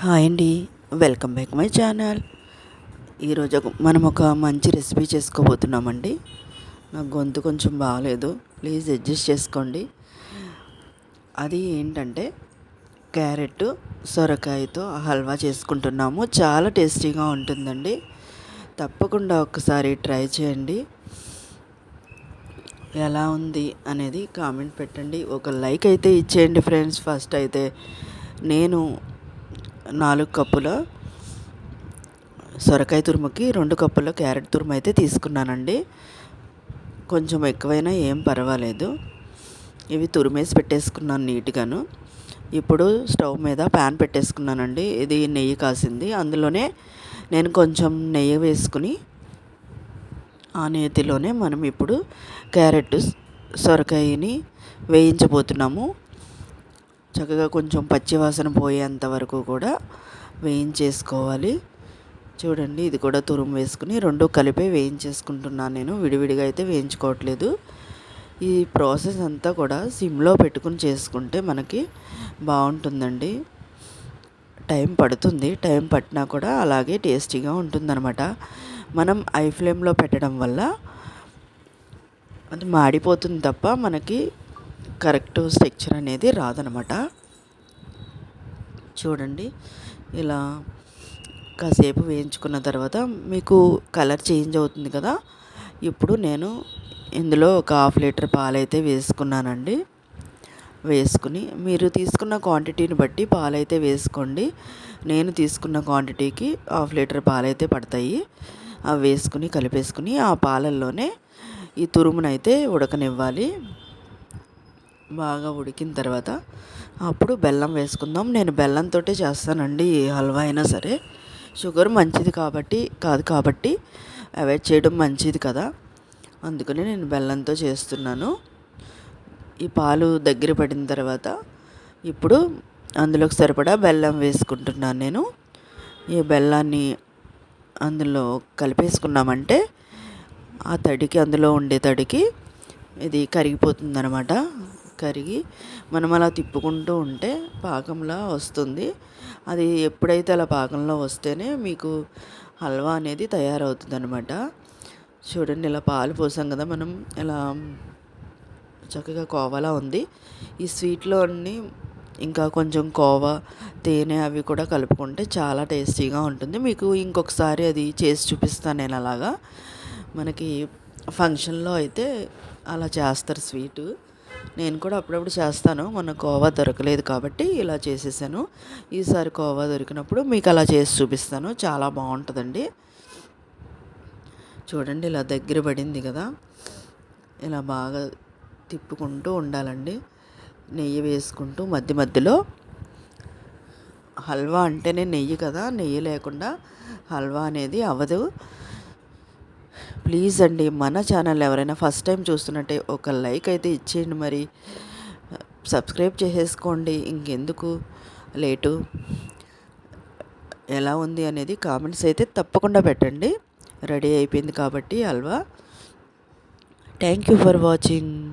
Hi అండి. Welcome back my channel. ఈరోజు మనం ఒక మంచి రెసిపీ చేసుకోబోతున్నామండి. నా గొంతు కొంచెం బాగాలేదు ప్లీజ్ అడ్జస్ట్ చేసుకోండి. అది ఏంటంటే క్యారెట్ సొరకాయతో హల్వా చేసుకుంటున్నాము. చాలా టేస్టీగా ఉంటుందండి. తప్పకుండా ఒకసారి ట్రై చేయండి. ఎలా ఉంది అనేది కామెంట్ పెట్టండి. ఒక లైక్ అయితే ఇచ్చేయండి ఫ్రెండ్స్. ఫస్ట్ అయితే నేను నాలుగు కప్పుల సొరకాయ తురుముకి రెండు కప్పుల క్యారెట్ తురుము అయితే తీసుకున్నానండి. కొంచెం ఎక్కువైనా ఏం పర్వాలేదు. ఇవి తురిమేసి పెట్టేసుకున్నాను నీట్గాను. ఇప్పుడు స్టవ్ మీద ప్యాన్ పెట్టేసుకున్నానండి. ఇది నెయ్యి కాసింది. అందులోనే నేను కొంచెం నెయ్యి వేసుకుని ఆ నేతిలోనే మనం ఇప్పుడు క్యారెట్ సొరకాయని వేయించబోతున్నాము. చక్కగా కొంచెం పచ్చివాసన పోయేంత వరకు కూడా వేయించేసుకోవాలి. చూడండి ఇది కూడా తురుము వేసుకుని రెండు కలిపి వేయించేసుకుంటున్నాను నేను. విడివిడిగా అయితే వేయించుకోవట్లేదు. ఈ ప్రాసెస్ అంతా కూడా సిమ్లో పెట్టుకుని చేసుకుంటే మనకి బాగుంటుందండి. టైం పడుతుంది. టైం పట్టినా కూడా అలాగే టేస్టీగా ఉంటుందన్నమాట. మనం ఐ ఫ్లేమ్లో పెట్టడం వల్ల అది మాడిపోతుంది తప్ప మనకి కరెక్ట్ స్ట్రక్చర్ అనేది రాదనమాట. చూడండి ఇలా కాసేపు వేయించుకున్న తర్వాత మీకు కలర్ చేంజ్ అవుతుంది కదా? ఇప్పుడు నేను ఇందులో ఒక హాఫ్ లీటర్ పాలైతే వేసుకున్నానండి. వేసుకుని మీరు తీసుకున్న క్వాంటిటీని బట్టి పాలైతే వేసుకోండి. నేను తీసుకున్న క్వాంటిటీకి హాఫ్ లీటర్ పాలైతే పడతాయి. అవి వేసుకుని కలిపేసుకుని ఆ పాలల్లోనే ఈ తురుమునైతే ఉడకనివ్వాలి. బాగా ఉడికిన తర్వాత అప్పుడు బెల్లం వేసుకుందాం. నేను బెల్లంతో చేస్తానండి హల్వా అయినా సరే. షుగర్ మంచిది కాబట్టి కాదు కాబట్టి అవాయిడ్ చేయడం మంచిది కదా. అందుకని నేను బెల్లంతో చేస్తున్నాను. ఈ పాలు దగ్గర పడిన తర్వాత ఇప్పుడు అందులోకి సరిపడా బెల్లం వేసుకుంటున్నాను నేను. ఈ బెల్లాన్ని అందులో కలిపేసుకున్నామంటే ఆ తడికి అందులో ఉండే తడికి ఇది కరిగిపోతుంది అనమాట కరిగి మనం అలా తిప్పుకుంటూ ఉంటే పాకంలా వస్తుంది. అది ఎప్పుడైతే అలా పాకంలో వస్తేనే మీకు హల్వా అనేది తయారవుతుంది అనమాట చూడండి ఇలా పాలు పోసాం కదా మనం. ఇలా చక్కగా కోవలా ఉంది. ఈ స్వీట్లో అన్ని ఇంకా కొంచెం కోవా తేనె అవి కూడా కలుపుకుంటే చాలా టేస్టీగా ఉంటుంది. మీకు ఇంకొకసారి అది చేసి చూపిస్తాను నేను అలాగా. మనకి ఫంక్షన్లో అయితే అలా చేస్తారు స్వీటు. నేను కూడా అప్పుడప్పుడు చేస్తాను. మొన్న కోవా దొరకలేదు కాబట్టి ఇలా చేసేసాను. ఈసారి కోవా దొరికినప్పుడు మీకు అలా చేసి చూపిస్తాను. చాలా బాగుంటుందండి. చూడండి ఇలా దగ్గర పడింది కదా. ఇలా బాగా తిప్పుకుంటూ ఉండాలండి. నెయ్యి వేసుకుంటూ మధ్య మధ్యలో హల్వా అంటేనే నెయ్యి కదా. నెయ్యి లేకుండా హల్వా అనేది అవ్వదు. ప్లీజ్ అండి మన ఛానల్ ఎవరైనా ఫస్ట్ టైం చూస్తున్నట్టే ఒక లైక్ అయితే ఇచ్చేయండి మరి. సబ్స్క్రైబ్ చేసేసుకోండి ఇంకెందుకు లేటు? ఎలా ఉంది అనేది కామెంట్స్ అయితే తప్పకుండా పెట్టండి. రెడీ అయిపోయింది కాబట్టి halwa. Thank you for watching.